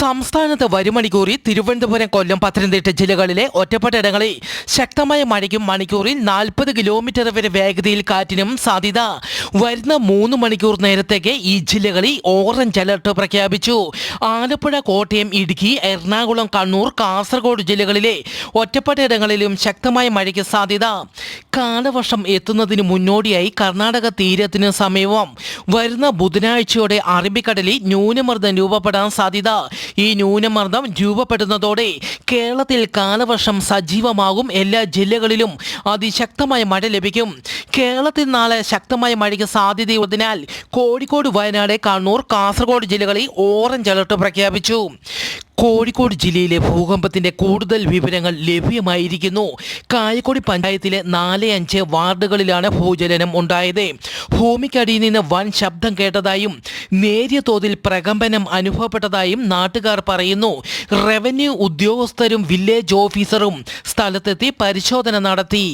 സംസ്ഥാനത്ത് വരും മണിക്കൂറിൽ തിരുവനന്തപുരം കൊല്ലം പത്തനംതിട്ട ജില്ലകളിലെ ഒറ്റപ്പെട്ട ഇടങ്ങളിൽ ശക്തമായ മഴയ്ക്കും മണിക്കൂറിൽ നാൽപ്പത് കിലോമീറ്റർ വരെ വേഗതയിൽ കാറ്റിനും സാധ്യത. വരുന്ന മൂന്ന് മണിക്കൂർ നേരത്തേക്ക് ഈ ജില്ലകളിൽ ഓറഞ്ച് അലർട്ട് പ്രഖ്യാപിച്ചു. ആലപ്പുഴ കോട്ടയം ഇടുക്കി എറണാകുളം കണ്ണൂർ കാസർഗോഡ് ജില്ലകളിലെ ഒറ്റപ്പെട്ടയിടങ്ങളിലും ശക്തമായ മഴയ്ക്ക് സാധ്യത. കാലവർഷം എത്തുന്നതിന് മുന്നോടിയായി കർണാടക തീരത്തിന് സമീപം വരുന്ന ബുധനാഴ്ചയോടെ അറബിക്കടലിൽ ന്യൂനമർദ്ദം രൂപപ്പെടാൻ സാധ്യത. ഈ ന്യൂനമർദ്ദം രൂപപ്പെടുന്നതോടെ കേരളത്തിൽ കാലവർഷം സജീവമാകും. എല്ലാ ജില്ലകളിലും അതിശക്തമായ മഴ ലഭിക്കും. കേരളത്തിൽ നാളെ ശക്തമായ മഴയ്ക്ക് സാധ്യതയുള്ളതിനാൽ കോഴിക്കോട് വയനാട് കണ്ണൂർ കാസർഗോഡ് ജില്ലകളിൽ ഓറഞ്ച് അലർട്ട് പ്രഖ്യാപിച്ചു. കോഴിക്കോട് ജില്ലയിലെ ഭൂകമ്പത്തിന്റെ കൂടുതൽ വിവരങ്ങൾ ലഭ്യമായിരിക്കുന്നു. കായക്കൊടി പഞ്ചായത്തിലെ നാല് അഞ്ച് വാർഡുകളിലാണ് ഭൂചലനം ഉണ്ടായത്. ഭൂമിക്കടിയിൽ നിന്ന് വൻ ശബ്ദം കേട്ടതായും നേരിയ തോതിൽ പ്രകമ്പനം അനുഭവപ്പെട്ടതായും നാട്ടുകാർ പറയുന്നു. റവന്യൂ ഉദ്യോഗസ്ഥരും വില്ലേജ് ഓഫീസറും സ്ഥലത്തെത്തി പരിശോധന നടത്തി.